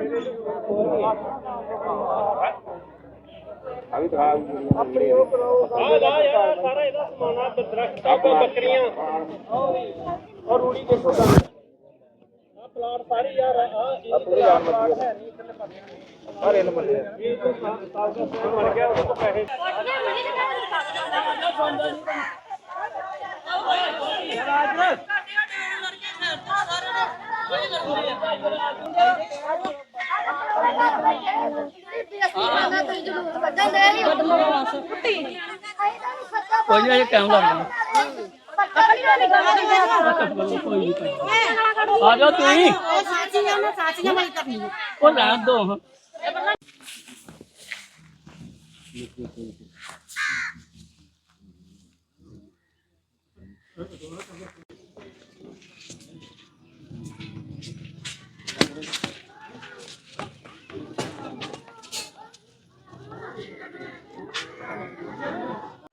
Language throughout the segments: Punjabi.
ਆ ਲਾ ਯਾਰ ਸਾਰਾ ਇਹਦਾ ਸਮਾਨਾ ਦਰਖਤਾਂ ਕੋ ਬੱਕਰੀਆਂ ਔਰ ਰੂੜੀ ਦੇਖੋ ਤਾਂ ਆ ਪਲਾਟ ਸਾਰੇ ਯਾਰ ਆ ਇਹ ਪਲਾਟ ਹੈ ਨਹੀਂ ਇਧਰਲੇ ਪਾਸੇ ਹਰੇ ਨੰਬਰ ਇਹ ਤੋਂ ਸਾਲ ਦਾ ਸਮਾਂ ਮਰ ਗਿਆ ਉਹਦੇ ਕੋ ਪੈਸੇ ਕੋਈ ਨਹੀਂ ਟਾਈਮ ਲੱਗਦਾ ਆ ਜਾ ਤੂੰ ਹੀ ਉਹ ਰਹਿਣ ਦੋ ਹਾਂ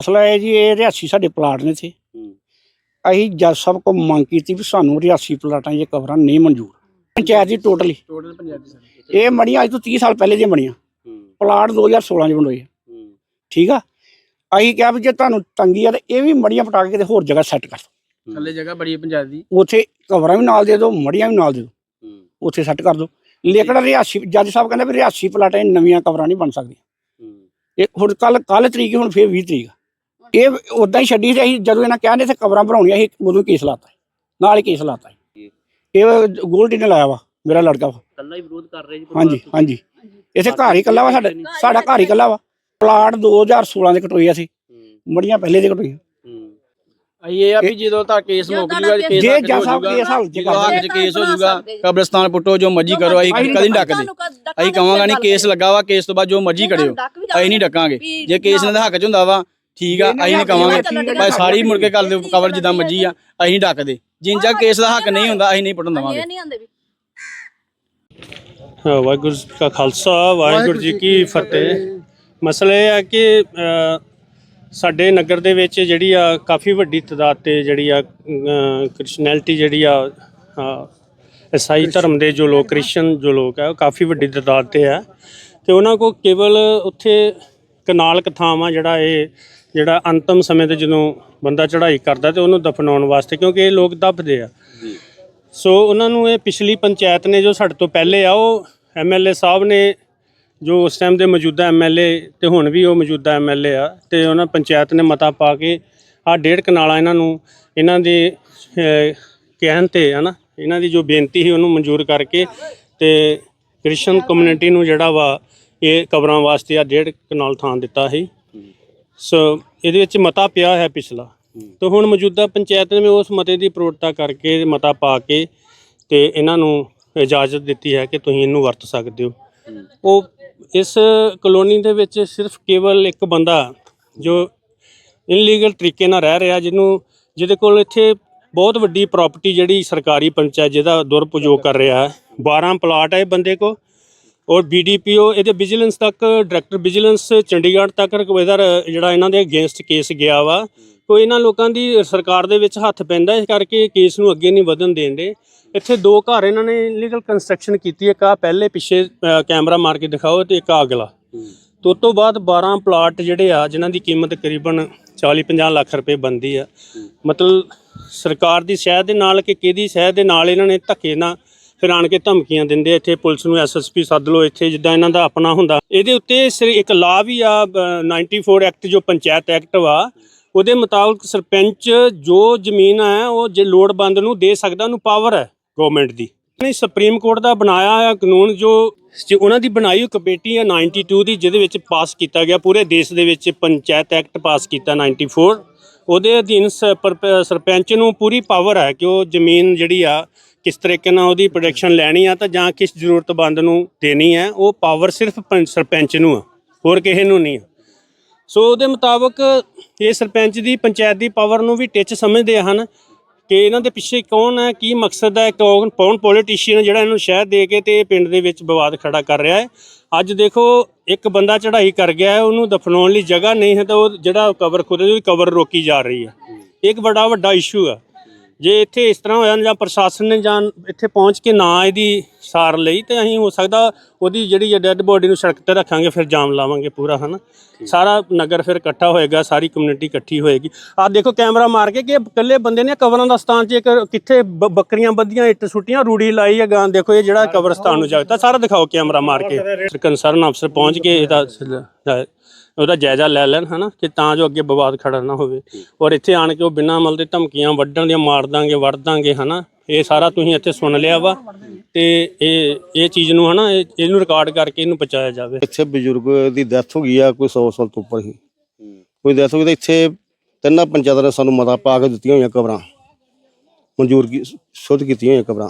ਮਸਲਾ ਹੈ ਜੀ ਇਹ ਰਿਹਾਸੀ ਸਾਡੇ ਪਲਾਟ ਨੇ ਸੀ ਅਸੀਂ ਜੱਜ ਸਾਹਿਬ ਕੋਲ ਮੰਗ ਕੀਤੀ ਵੀ ਸਾਨੂੰ ਰਿਹਾਸੀ ਪਲਾਟਾਂ 'ਚ ਕਵਰਾਂ ਨਹੀਂ ਮਨਜ਼ੂਰ। ਪੰਚਾਇਤ ਦੀ ਟੋਟਲੀ। ਟੋਟਲ ਪੰਜਾਬੀ ਇਹ ਬਣੀਆਂ ਅੱਜ ਤੋਂ 30 ਸਾਲ ਪਹਿਲੇ ਦੀਆਂ ਬਣੀਆਂ ਪਲਾਟ 2016 'ਚ ਬਣੋਏ ਆ। ਠੀਕ ਆ? ਅਸੀਂ ਕਿਹਾ ਵੀ ਜੇ ਤੁਹਾਨੂੰ ਤੰਗੀ ਆ ਤੇ ਇਹ ਵੀ ਮੜੀਆਂ ਪਟਾ ਕੇ ਕਿਤੇ ਹੋਰ ਜਗ੍ਹਾ ਸੈੱਟ ਕਰ ਦਿਓ। ਥੱਲੇ ਜਗ੍ਹਾ ਬੜੀ ਪੰਜਾਬ ਦੀ। ਉੱਥੇ ਕਵਰਾਂ ਵੀ ਨਾਲ ਦੇ ਦਿਓ ਮੜੀਆਂ ਵੀ ਨਾਲ ਦੇ ਦਿਓ। ਉੱਥੇ ਸੈੱਟ ਕਰ ਦਿਓ। ਲੇਕਿਨ ਰਿਹਾਸੀ ਜੱਜ ਸਾਹਿਬ ਕਹਿੰਦੇ ਵੀ ਰਿਹਾਸੀ ਪਲਾਟਾਂ 'ਚ ਨਵੀਆਂ ਕਵਰਾਂ ਨਹੀਂ ਬਣ ਸਕਦੀਆਂ। ਇਹ ਹੁਣ ਕੱਲ ਕੱਲ ਤਰੀਕ ਹੁਣ ਫੇਰ 20 ਤਰੀਕ। ਇਹ ਉਦਾਂ ਹੀ ਛੱਡੀ ਅਸੀਂ ਜਦੋਂ ਇਹਨਾਂ ਕਹਿੰਦੇ ਤੇ ਕਵਰਾਂ ਬਣਾਉਣੀਆਂ ਸੀ ਉਦੋਂ ਕੇਸ ਲਾਤਾ ਨਾਲ ਹੀ ਕੇਸ ਲਾਤਾ ਇਹ ਗੋਲਡੀ ਨੇ ਲਾਇਆ ਵਾ ਮੇਰਾ ਲੜਕਾ ਵਾ। ਕੱਲਾ ਹੀ ਵਿਰੋਧ ਕਰ ਰਹੇ ਜੀ ਹਾਂਜੀ ਹਾਂਜੀ। ਇੱਥੇ ਘਰ ਹੀ ਇਕੱਲਾ ਵਾ ਸਾਡਾ ਸਾਡਾ ਘਰ ਹੀ ਇਕੱਲਾ ਵਾ। ਪਲਾਟ 2016 ਦੇ ਕਟੋਈਆ ਸੀ ਮੜੀਆਂ ਪਹਿਲੇ ਦੇ ਕਟੋਈਆਂ ਇਹ ਆ ਵੀ ਜਦੋਂ ਤੱਕ ਕੇਸ ਮੁੱਕ ਜੂਗਾ ਕੇਸ ਜੇ ਜੱਜ ਜਾਊਗਾ ਕੇਸ ਹੱਲ ਚ ਕੇਸ ਹੋ ਜਾਊਗਾ ਕਬਰਸਤਾਨ ਪੁੱਟੋ ਜੋ ਮਰਜ਼ੀ ਕਰੋ ਅਸੀਂ ਕਦੀ ਨਹੀਂ ਡੱਕਦੇ। ਅਸੀਂ ਕਵਾਂਗਾ ਨਹੀਂ ਕੇਸ ਲੱਗਾ ਵਾ ਕੇਸ ਤੋਂ ਬਾਅਦ ਜੋ ਮਰਜ਼ੀ ਕਰਿਓ। ਅਸੀਂ ਨਹੀਂ ਡੱਕਾਂਗੇ। ਜੇ ਕੇਸ ਇਹਨਾਂ ਦਾ ਹੱਕ 'ਚ ਹੁੰਦਾ ਵਾ ਠੀਕ ਆ ਅਸੀਂ ਨਹੀਂ ਕਵਾਂਗੇ ਭਾਈ ਸਾਰੀ ਮੁੜ ਕੇ ਕਰ ਦਿਓ ਕਵਰ ਜਿੱਦਾਂ ਮਰਜ਼ੀ ਆ ਅਸੀਂ ਨਹੀਂ ਡੱਕਦੇ। ਜਿੰਨ ਚਿਰ ਕੇਸ ਦਾ ਹੱਕ ਨਹੀਂ ਹੁੰਦਾ ਅਸੀਂ ਨਹੀਂ ਪੁੱਟਣ ਦੇਵਾਂਗੇ। ਵਾਹਿਗੁਰੂ ਜੀ ਕਾ ਖਾਲਸਾ ਵਾਹਿਗੁਰੂ ਜੀ ਕੀ ਫਤਿਹ। ਮਸਲਾ ਇਹ ਹੈ ਕਿ ਸਾਡੇ ਨਗਰ ਦੇ ਵਿੱਚ ਜਿਹੜੀ ਆ ਕਾਫੀ ਵੱਡੀ ਤਦਾਦ ਤੇ ਜਿਹੜੀ ਆ ਕ੍ਰਿਸਚੀਅਨਿਟੀ ਜਿਹੜੀ ਆ ਅ, ਈਸਾਈ ਧਰਮ ਦੇ ਜੋ ਲੋਕ ਕ੍ਰਿਸਚੀਅਨ ਜੋ ਲੋਕ ਆ ਉਹ ਕਾਫੀ ਵੱਡੀ ਤਦਾਦ ਤੇ ਆ। ਤੇ ਉਹਨਾਂ ਕੋ ਕੇਵਲ ਉੱਥੇ ਕਨਾਲ ਕਥਾਵਾਂ ਜਿਹੜਾ ਇਹ ਜਿਹੜਾ ਅੰਤਮ ਸਮੇਂ ਤੇ ਜਦੋਂ ਬੰਦਾ ਚੜ੍ਹਾਈ ਕਰਦਾ ਤੇ ਉਹਨੂੰ ਦਫਨਾਉਣ ਵਾਸਤੇ ਕਿਉਂਕਿ ਇਹ ਲੋਕ ਦੱਬਦੇ ਆ। ਸੋ ਉਹਨਾਂ ਨੂੰ ਇਹ ਪਿਛਲੀ ਪੰਚਾਇਤ ਨੇ ਜੋ ਸਾਡੇ ਤੋਂ ਪਹਿਲੇ ਆ ਉਹ ਐਮਐਲਏ ਸਾਹਿਬ ਨੇ ਜੋ ਉਸ ਟਾਈਮ ਦੇ ਮੌਜੂਦਾ ਐਮਐਲਏ ਤੇ ਹੁਣ ਵੀ ਉਹ ਮੌਜੂਦਾ ਐਮਐਲਏ ਆ ਤੇ ਉਹਨਾਂ ਪੰਚਾਇਤ ਨੇ ਮਤਾ ਪਾ ਕੇ ਆ ਡੇਢ ਕਨਾਲਾ ਇਹਨਾਂ ਨੂੰ ਇਹਨਾਂ ਦੇ ਅਹ, ਕਹਿਣ ਤੇ ਹਨਾ ਇਹਨਾਂ ਦੀ ਜੋ ਬੇਨਤੀ ਸੀ ਉਹਨੂੰ ਮਨਜ਼ੂਰ ਕਰਕੇ ਤੇ ਕ੍ਰਿਸਚਨ ਕਮਿਊਨਿਟੀ ਨੂੰ ਜਿਹੜਾ ਵਾ ਇਹ ਕਬਰਾਂ ਵਾਸਤੇ ਆ ਡੇਢ ਕਨਾਲ ਥਾਂ ਦਿੱਤਾ ਸੀ। ਸੋ ਇਹਦੇ ਵਿੱਚ ਮਤਾ ਪਿਆ ਹੈ ਪਿਛਲਾ। ਤੇ ਹੁਣ ਮੌਜੂਦਾ ਪੰਚਾਇਤ ਨੇ ਵੀ ਉਸ ਮਤੇ ਦੀ ਪ੍ਰੋੜਤਾ ਕਰਕੇ ਮਤਾ ਪਾ ਕੇ ਤੇ ਇਹਨਾਂ ਨੂੰ ਇਜਾਜ਼ਤ ਦਿੱਤੀ ਹੈ ਕਿ ਤੁਸੀਂ ਇਹਨੂੰ ਵਰਤ ਸਕਦੇ ਹੋ। ਉਹ ਇਸ ਕਲੋਨੀ ਦੇ ਵਿੱਚ ਸਿਰਫ ਕੇਵਲ ਇੱਕ ਬੰਦਾ ਜੋ ਇਨਲੀਗਲ ਤਰੀਕੇ ਨਾਲ ਰਹਿ ਰਿਹਾ, ਜਿਹਨੂੰ, ਜਿਹਦੇ ਕੋਲ ਇੱਥੇ ਬਹੁਤ ਵੱਡੀ ਪ੍ਰਾਪਰਟੀ ਜਿਹੜੀ ਸਰਕਾਰੀ ਪੰਚਾਇਤ ਜਿਹਦਾ ਦੁਰਪਯੋਗ ਕਰ ਰਿਹਾ ਹੈ। 12 ਪਲਾਟ ਹੈ ਇਹ ਬੰਦੇ ਕੋ ਔਰ ਬੀਡੀਪੀਓ ਇਹਦੇ ਵਿਜੀਲੈਂਸ ਤੱਕ, ਡਾਇਰੈਕਟਰ ਵਿਜੀਲੈਂਸ ਚੰਡੀਗੜ੍ਹ ਤੱਕ ਰਿਕਵੇਦਰ ਜਿਹੜਾ ਇਹਨਾਂ ਦੇ ਅਗੇਂਸਟ ਕੇਸ ਗਿਆ ਵਾ ਕੋਈ ਇਹਨਾਂ ਲੋਕਾਂ ਦੀ ਸਰਕਾਰ ਦੇ ਵਿੱਚ ਹੱਥ ਪੈਂਦਾ ਇਸ ਕਰਕੇ ਕੇਸ ਨੂੰ ਅੱਗੇ ਨਹੀਂ ਵਧਣ ਦੇਣ ਦੇ ਇੱਥੇ ਦੋ ਘਰ ਇਹਨਾਂ ਨੇ ਇਲੀਗਲ ਕੰਸਟਰਕਸ਼ਨ ਕੀਤੀ ਇੱਕ ਆ ਪਹਿਲੇ ਪਿੱਛੇ ਕੈਮਰਾ ਮਾਰ ਕੇ ਦਿਖਾਓ ਤੇ ਇੱਕ ਆ ਅਗਲਾ। ਤੋਂ ਤੋਂ ਬਾਅਦ 12 ਪਲਾਟ ਜਿਹੜੇ ਆ ਜਿਨ੍ਹਾਂ ਦੀ ਕੀਮਤ ਕਰੀਬਨ 40-50 ਲੱਖ ਰੁਪਏ ਬੰਦੀ ਆ। ਮਤਲਬ ਸਰਕਾਰ ਦੀ ਸ਼ਹਿ ਦੇ ਨਾਲ ਕਿ ਕਿਹਦੀ ਸ਼ਹਿ ਦੇ ਨਾਲ ਇਹਨਾਂ ਨੇ ਧੱਕੇ ਨਾਲ ਫਿਰ ਆਣ ਕੇ ਧਮਕੀਆਂ ਦਿੰਦੇ ਇੱਥੇ ਪੁਲਿਸ ਨੂੰ ਐਸਐਸਪੀ ਸੱਦ ਲਓ ਇੱਥੇ ਜਿੱਦਾਂ ਇਹਨਾਂ ਦਾ ਆਪਣਾ ਹੁੰਦਾ। ਇਹਦੇ ਉੱਤੇ ਸਿਰ ਇੱਕ ਲਾ ਵੀ ਆ ਅ, 94 ਐਕਟ ਜੋ ਪੰਚਾਇਤ ਐਕਟ ਵਾ ਉਹਦੇ ਮੁਤਾਬਕ ਸਰਪੰਚ ਜੋ ਜ਼ਮੀਨ ਹੈ, ਉਹ ਜੇ ਲੋੜਵੰਦ ਨੂੰ ਦੇ ਸਕਦਾ, ਉਹਨੂੰ ਪਾਵਰ ਹੈ ਗਵਰਨਮੈਂਟ ਦੀ। ਨਹੀਂ ਸੁਪਰੀਮ ਕੋਰਟ ਦਾ ਬਣਾਇਆ ਹੋਇਆ ਕਾਨੂੰਨ ਜੋ ਜੋ ਉਹਨਾਂ ਦੀ ਬਣਾਈ ਹੋਈ ਕਮੇਟੀ ਹੈ 92 ਦੀ, ਜਿਹਦੇ ਵਿੱਚ ਪਾਸ ਕੀਤਾ ਗਿਆ, ਪੂਰੇ ਦੇਸ਼ ਦੇ ਵਿੱਚ ਪੰਚਾਇਤ ਐਕਟ ਪਾਸ ਕੀਤਾ 94 ਉਹਦੇ ਅਧੀਨ ਸ- ਪਰ- ਸਰਪੰਚ ਨੂੰ ਪੂਰੀ ਪਾਵਰ ਹੈ ਕਿ ਉਹ ਜ਼ਮੀਨ ਜਿਹੜੀ ਆ, ਕਿਸ ਤਰੀਕੇ ਨਾਲ ਉਹਦੀ ਪ੍ਰੋਡਕਸ਼ਨ ਲੈਣੀ ਆ, ਤਾਂ ਜਾਂ ਕਿਸ ਜ਼ਰੂਰਤਮੰਦ ਨੂੰ ਦੇਣੀ ਹੈ, ਉਹ ਪਾਵਰ ਸਿਰਫ ਪੰ- ਸਰਪੰਚ ਨੂੰ ਆ, ਹੋਰ ਕਿਸੇ ਨੂੰ ਨਹੀਂ ਆ। ਸੋ ਉਹਦੇ ਮੁਤਾਬਕ ਇਹ ਸਰਪੰਚ ਦੀ ਪੰਚਾਇਤ ਦੀ ਪਾਵਰ ਨੂੰ ਵੀ ਟਿੱਚ ਸਮਝਦੇ ਹਨ ਕਿ ਇਹਨਾਂ ਦੇ ਪਿੱਛੇ ਕੌਣ ਹੈ, ਕੀ ਮਕਸਦ ਹੈ, ਕੌਣ ਕੌਣ ਪੋਲੀਟੀਸ਼ੀਅਨ ਜਿਹੜਾ ਇਹਨੂੰ ਸ਼ਹਿਰ ਦੇ ਕੇ ਤੇ ਇਹ ਪਿੰਡ ਦੇ ਵਿੱਚ ਵਿਵਾਦ ਖੜਾ ਕਰ ਰਿਹਾ ਹੈ। ਅੱਜ ਦੇਖੋ, ਇੱਕ ਬੰਦਾ ਚੜ੍ਹਾਈ ਕਰ ਗਿਆ ਹੈ, ਉਹਨੂੰ ਦਫਨਾਉਣ ਲਈ ਜਗ੍ਹਾ ਨਹੀਂ ਹੈ ਤਾਂ ਉਹ ਜਿਹੜਾ ਕਵਰ ਖੁਦ ਉਹਦੀ ਕਬਰ ਰੋਕੀ ਜਾ ਰਹੀ ਹੈ। ਇਹ ਇੱਕ ਬੜਾ ਵੱਡਾ ਇਸ਼ੂ ਹੈ। ਜੇ ਇੱਥੇ ਇਸ ਤਰ੍ਹਾਂ ਹੋਇਆ ਜਾਂ ਪ੍ਰਸ਼ਾਸਨ ਨੇ ਜਾਂ ਇੱਥੇ ਪਹੁੰਚ ਕੇ ਨਾ ਇਹਦੀ ਸਾਰ ਲਈ ਤੇ ਅਸੀਂ ਹੋ ਸਕਦਾ ਉਹਦੀ ਜਿਹੜੀ ਡੈੱਡ ਬੋਡੀ ਨੂੰ ਸੜਕ ਤੇ ਰੱਖਾਂਗੇ ਫਿਰ ਜਾਮ ਲਾਵਾਂਗੇ ਪੂਰਾ ਹਨਾ? ਸਾਰਾ ਨਗਰ ਫਿਰ ਇਕੱਠਾ ਹੋਏਗਾ ਸਾਰੀ ਕਮਿਊਨਿਟੀ ਇਕੱਠੀ ਹੋਏਗੀ। ਆਹ ਦੇਖੋ ਕੈਮਰਾ ਮਾਰ ਕੇ ਕਿ ਇਕੱਲੇ ਬੰਦੇ ਨੇ ਕਬਰਾਂ ਦਾ ਸਥਾਨ 'ਚ ਇੱਕ ਕਿੱਥੇ ਬ- ਬੱਕਰੀਆਂ ਬੱਧੀਆਂ ਇੱਟ ਸੁੱਟੀਆਂ ਰੂੜੀ ਲਾਈ ਹੈ ਗਾਂ ਦੇਖੋ ਇਹ ਜਿਹੜਾ ਕਬਰਸਤਾਨ ਨੂੰ ਜਾਗਦਾ ਸਾਰਾ ਦਿਖਾਓ ਕੈਮਰਾ ਮਾਰ ਕੇ। ਕੰਸਰਨ ਅਫਸਰ ਪਹੁੰਚ ਕੇ ਇਹਦਾ ਉਹਦਾ ਜਾਇਜ਼ਾ ਲੈ ਲੈਣ ਹਨਾ ਕਿ ਤਾਂ ਜੋ ਅੱਗੇ ਵਿਵਾਦ ਖੜਾ ਨਾ ਹੋਵੇ। ਔਰ ਇੱਥੇ ਆਣ ਕੇ ਉਹ ਬਿਨਾਂ ਅਮਲ ਦੇ ਧਮਕੀਆਂ ਵੱਢਣ ਦੀਆਂ ਮਾਰ ਦਾਂਗੇ ਵੜ ਦਾਂਗੇ ਹਨਾ ਇਹ ਸਾਰਾ ਤੁਸੀਂ ਇੱਥੇ ਸੁਣ ਲਿਆ ਵਾ। ਤੇ ਇਹ ਇਹ ਚੀਜ਼ ਨੂੰ ਹਨਾ ਇਹ- ਇਹਨੂੰ ਰਿਕਾਰਡ ਕਰਕੇ ਇਹਨੂੰ ਪਹੁੰਚਾਇਆ ਜਾਵੇ। ਇੱਥੇ ਬਜ਼ੁਰਗ ਦੀ ਡੈਥ ਹੋ ਗਈ ਆ ਕੋਈ 100 ਸਾਲ ਤੋਂ ਉੱਪਰ ਹੀ। ਕੋਈ ਡੈਥ ਹੋ ਗਈ ਤਾਂ ਇੱਥੇ ਤਿੰਨਾਂ ਪੰਚਾਇਤਾਂ ਨੇ ਸਾਨੂੰ ਮਤਾ ਪਾ ਕੇ ਦਿੱਤੀਆਂ ਹੋਈਆਂ ਕਬਰਾਂ। ਮਨਜ਼ੂਰ ਕੀ ਸ਼ੁੱਧ ਕੀਤੀਆਂ ਹੋਈਆਂ ਕਬਰਾਂ।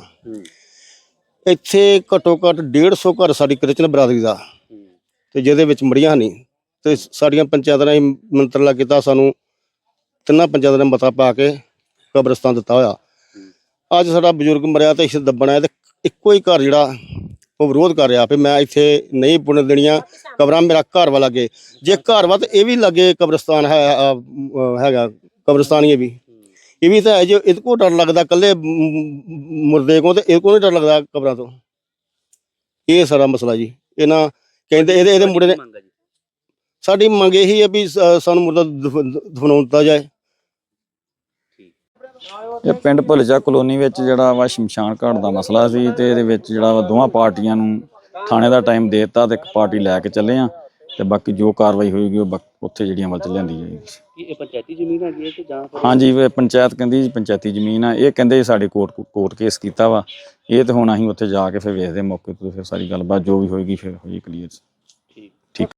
ਇੱਥੇ ਘੱਟੋ ਘੱਟ 150 ਘਰ ਸਾਡੀ ਕ੍ਰਿਸਚਨ ਬਰਾਦਰੀ ਦਾ। ਤੇ ਜਿਹਦੇ ਵਿੱਚ ਮੜੀਆਂ ਨਹੀਂ। ਤੇ ਸਾਡੀਆਂ ਪੰਚਾਇਤਾਂ ਨੇ ਮੰਤਰਲਾ ਕੀਤਾ ਸਾਨੂੰ ਤਿੰਨਾਂ ਪੰਚਾਇਤਾਂ ਨੇ ਮਤਾ ਪਾ ਕੇ ਕਬਰਸਤਾਨ ਦਿੱਤਾ ਹੋਇਆ। ਅੱਜ ਸਾਡਾ ਬਜ਼ੁਰਗ ਮਰਿਆ ਤੇ ਇਸ ਦੱਬਣਾ ਹੈ ਤੇ ਇੱਕੋ ਹੀ ਘਰ ਜਿਹੜਾ, ਉਹ ਵਿਰੋਧ ਕਰ ਰਿਹਾ, ਵੀ ਮੈਂ ਇੱਥੇ ਨਹੀਂ ਪੁਣ ਦੇਣੀਆਂ, ਕਬਰਾਂ ਮੇਰਾ ਘਰ ਵਾ ਲੱਗੇ। ਜੇ ਘਰ ਵਾ ਤੇ ਇਹ ਵੀ ਲੱਗੇ ਕਬਰਸਤਾਨ ਹੈ ਹੈਗਾ, ਕਬਰਸਤਾਨ ਹੀ ਵੀ। ਇਹ ਵੀ ਤਾਂ ਹੈ ਜੇ ਇਹਦੇ ਕੋਲ ਡਰ ਲੱਗਦਾ ਕੱਲੇ ਮੁਰਦੇ ਕੋ ਤੇ ਇਹ ਕੋਲ ਨਹੀਂ ਡਰ ਲੱਗਦਾ ਕਬਰਾਂ ਤੋਂ। ਇਹ ਸਾਰਾ ਮਸਲਾ ਜੀ। ਇਹਨਾਂ ਕਹਿੰਦੇ ਇਹਦੇ ਇਹਦੇ ਮੁੰਡੇ ਨੇ ਸਾਡੀ ਮੰਗ ਇਹੀ ਹੈ ਵੀ ਸ- ਸਾਨੂੰ ਮੁਰਦਾ ਦਫ- ਦਫਨਾਉਣ ਦਿੱਤਾ ਜਾਏ। ਇਹ ਪਿੰਡ ਭੁਲਜਾ ਕਲੋਨੀ ਵਿੱਚ ਜਿਹੜਾ ਵਾ ਸ਼ਮਸ਼ਾਨ ਘਾਟ ਦਾ ਮਸਲਾ ਸੀ ਤੇ ਇਹਦੇ ਵਿੱਚ ਜਿਹੜਾ ਵਾ ਦੋਵਾਂ ਪਾਰਟੀਆਂ ਨੂੰ ਥਾਣੇ ਦਾ ਟਾਈਮ ਦੇਤਾ ਤੇ ਇੱਕ ਪਾਰਟੀ ਲੈ ਕੇ ਚੱਲੇ ਆ ਤੇ ਬਾਕੀ ਜੋ ਕਾਰਵਾਈ ਹੋਏਗੀ ਉਹ ਬਕ- ਉੱਥੇ ਜਿਹੜੀ ਅਮਲ ਚ ਲਿਆਂਦੀ ਜਾਏਗੀ। ਕੀ ਇਹ ਪੰਚਾਇਤੀ ਜ਼ਮੀਨ ਹੈਗੀ ਹੈ ਕਿ ਜਾਂ ਫਿਰ ਹਾਂਜੀ ਇਹ ਪੰਚਾਇਤ ਕਹਿੰਦੀ ਜੀ ਪੰਚਾਇਤੀ ਜ਼ਮੀਨ ਆ। ਇਹ ਕਹਿੰਦੇ ਸਾਡੇ ਕੋਰਟ ਕੋਰਟ ਕੇਸ ਕੀਤਾ ਵਾ। ਇਹ ਤੇ ਹੁਣ ਅਸੀਂ ਉੱਥੇ ਜਾ ਕੇ ਫਿਰ ਵੇਖਦੇ ਹਾਂ ਮੌਕੇ ਤੇ ਫਿਰ ਸਾਰੀ ਗੱਲਬਾਤ ਜੋ ਵੀ ਹੋਏਗੀ ਫਿਰ ਹੋਈ ਕਲੀਅਰ